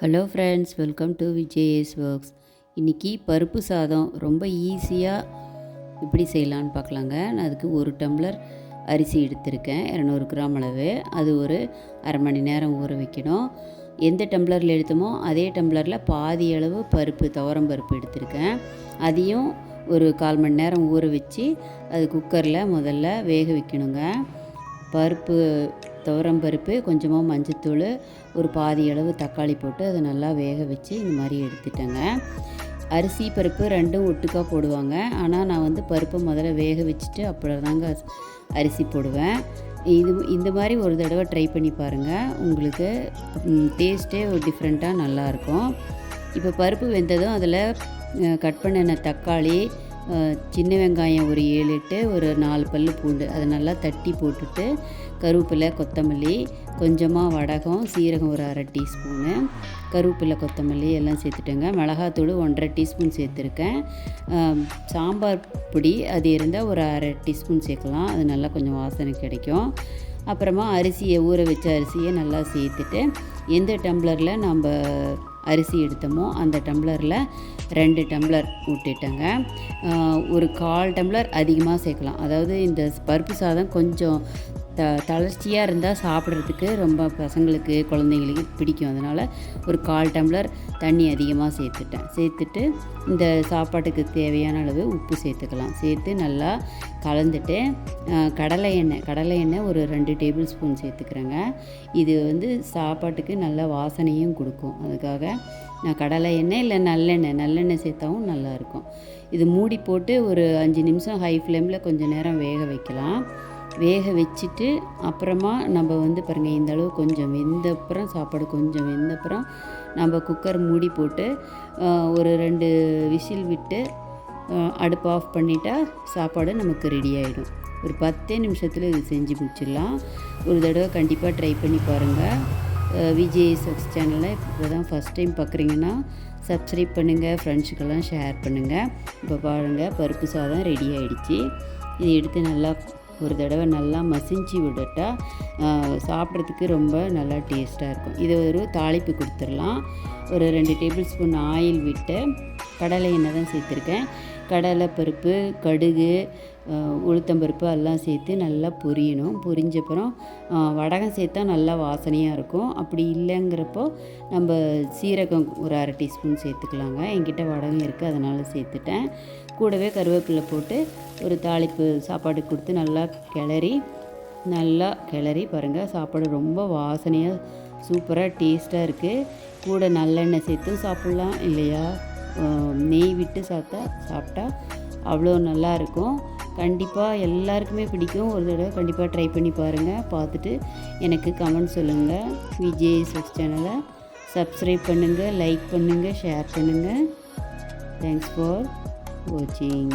Hello friends welcome to VJS works இன்றைக்கி பருப்பு சாதம் ரொம்ப ஈஸியாக இப்படி செய்யலான்னு பார்க்கலாங்க. நான் அதுக்கு ஒரு டம்ளர் அரிசி எடுத்திருக்கேன். இரநூறு கிராம் அளவு. அது ஒரு அரை மணி நேரம் ஊற வைக்கணும். எந்த டம்ளரில் எடுத்தோமோ அதே டம்ளரில் பாதி அளவு பருப்பு துவரம் பருப்பு எடுத்திருக்கேன். அதையும் ஒரு கால் மணி நேரம் ஊற வச்சு அது குக்கரில் முதல்ல வேக வைக்கணுங்க. பருப்பு துவரம் பருப்பு கொஞ்சமாக மஞ்சத்தூள் ஒரு பாதி அளவு தக்காளி போட்டு அதை நல்லா வேக வச்சு இந்த மாதிரி எடுத்துட்டேங்க. அரிசி பருப்பு ரெண்டும் ஒட்டுக்காக போடுவாங்க. ஆனால் நான் வந்து பருப்பை முதல்ல வேக வச்சுட்டு அப்புறம் தாங்க அரிசி போடுவேன். இது இந்த மாதிரி ஒரு தடவை ட்ரை பண்ணி பாருங்கள் உங்களுக்கு டேஸ்ட்டே ஒரு டிஃப்ரெண்ட்டாக நல்லாயிருக்கும் இப்போ பருப்பு வெந்ததும் அதில் கட் பண்ணின தக்காளி சின்ன வெங்காயம் ஒரு ஏழு எட்டு ஒரு நாலு பல் பூண்டு. அதை நல்லா தட்டி போட்டுட்டு கருவேப்பிலை கொத்தமல்லி கொஞ்சமாக வடகம் சீரகம் ஒரு அரை டீஸ்பூனு. கருவேப்பிலை கொத்தமல்லி எல்லாம் சேர்த்துட்டேங்க. மிளகாத்தூள் ஒன்றரை டீஸ்பூன் சேர்த்துருக்கேன். சாம்பார் பொடி அது இருந்தால் ஒரு அரை டீஸ்பூன் சேர்க்கலாம். அது நல்லா கொஞ்சம் வாசனை கிடைக்கும். அப்புறமா அரிசியை ஊற வச்ச அரிசியை நல்லா சேர்த்துட்டு எந்த டம்ளரில் நம்ம அரிசி எடுத்தோமோ அந்த டம்ளரில் ரெண்டு டம்ளர் விட்டுட்டேங்க ஒரு கால் டம்ளர் அதிகமாக சேர்க்கலாம். அதாவது இந்த பருப்பு சாதம் கொஞ்சம் த தளர்ச்சியாக இருந்தால் சாப்பிட்றதுக்கு ரொம்ப பசங்களுக்கு குழந்தைங்களுக்கு பிடிக்கும். அதனால் ஒரு கால் டம்ளர் தண்ணி அதிகமாக சேர்த்துட்டேன். சேர்த்துட்டு இந்த சாப்பாட்டுக்கு தேவையான அளவு உப்பு சேர்த்துக்கலாம். சேர்த்து நல்லா கலந்துட்டு கடலை எண்ணெய் கடலை எண்ணெய் ஒரு ரெண்டு டேபிள் ஸ்பூன் சேர்த்துக்கிறேங்க. இது வந்து சாப்பாட்டுக்கு நல்ல வாசனையும் கொடுக்கும். அதுக்காக நான் கடலை எண்ணெய் இல்லை நல்லெண்ணெய் நல்லெண்ணெய் சேர்த்தாவும் நல்லாயிருக்கும் இது மூடி போட்டு ஒரு அஞ்சு நிமிஷம் ஹை ஃப்ளேமில் கொஞ்சம் நேரம் வேக வைக்கலாம். வேக வச்சுட்டு அப்புறமா நம்ம வந்து பாருங்கள் இந்த அளவு கொஞ்சம் வெந்தப்புறம் சாப்பாடு கொஞ்சம் வெந்தப்புறம் நம்ம குக்கர் மூடி போட்டு ஒரு ரெண்டு விசில் விட்டு அடுப்பு ஆஃப் பண்ணிட்டா சாப்பாடு நமக்கு ரெடி ஆகிடும் ஒரு பத்தே நிமிஷத்தில் இது செஞ்சு முடிச்சிடலாம். ஒரு தடவை கண்டிப்பாக ட்ரை பண்ணி பாருங்கள் விஜய் சக்ஸ் சேனலை இப்போ தான் ஃபஸ்ட் டைம் பார்க்குறீங்கன்னா சப்ஸ்கிரைப் பண்ணுங்கள் ஃப்ரெண்ட்ஸுக்கெல்லாம் ஷேர் பண்ணுங்கள் இப்போ பாருங்கள் பருப்பு சாதம் ரெடி ஆகிடுச்சி இது எடுத்து நல்லா ஒரு தடவை நல்லா மசிஞ்சு விடட்டா சாப்பிட்றதுக்கு ரொம்ப நல்லா டேஸ்ட்டாக இருக்கும். இதை ஒரு தாளிப்பு கொடுத்துடலாம். ஒரு ரெண்டு டேபிள் ஸ்பூன் ஆயில் விட்டு கடலை எண்ணெய் தான் சேர்த்துருக்கேன். கடலை பருப்பு கடுகு உளுத்தம்பருப்பு எல்லாம் சேர்த்து நல்லா பொரியணும். பொரிஞ்சப்புறம் வடகம் சேர்த்தா நல்லா வாசனையாக இருக்கும். அப்படி இல்லைங்கிறப்போ நம்ம சீரகம் ஒரு அரை டீஸ்பூன் சேர்த்துக்கலாங்க. என்கிட்ட வடகம் இருக்குது அதனால் சேர்த்துட்டேன். கூடவே கருவேப்பிலை போட்டு ஒரு தாளிப்பு சாப்பாடு கொடுத்து நல்லா கிளறி நல்லா கிளறி பாருங்கள் சாப்பாடு ரொம்ப வாசனையாக சூப்பராக டேஸ்ட்டாக இருக்குது கூட நல்லெண்ணெய் சேர்த்தும் சாப்பிட்லாம் இல்லையா? நெய் விட்டு சாப்பிட்டா சாப்பிட்டா அவ்வளோ நல்லாயிருக்கும் கண்டிப்பாக எல்லாருக்குமே பிடிக்கும். ஒரு தடவை கண்டிப்பாக ட்ரை பண்ணி பாருங்கள் பார்த்துட்டு எனக்கு கமெண்ட் சொல்லுங்கள் விஜய் சப்ஸ் சேனலை சப்ஸ்கிரைப் பண்ணுங்கள் லைக் பண்ணுங்கள் ஷேர் பண்ணுங்கள் தேங்க்ஸ் ஃபார் 墨镜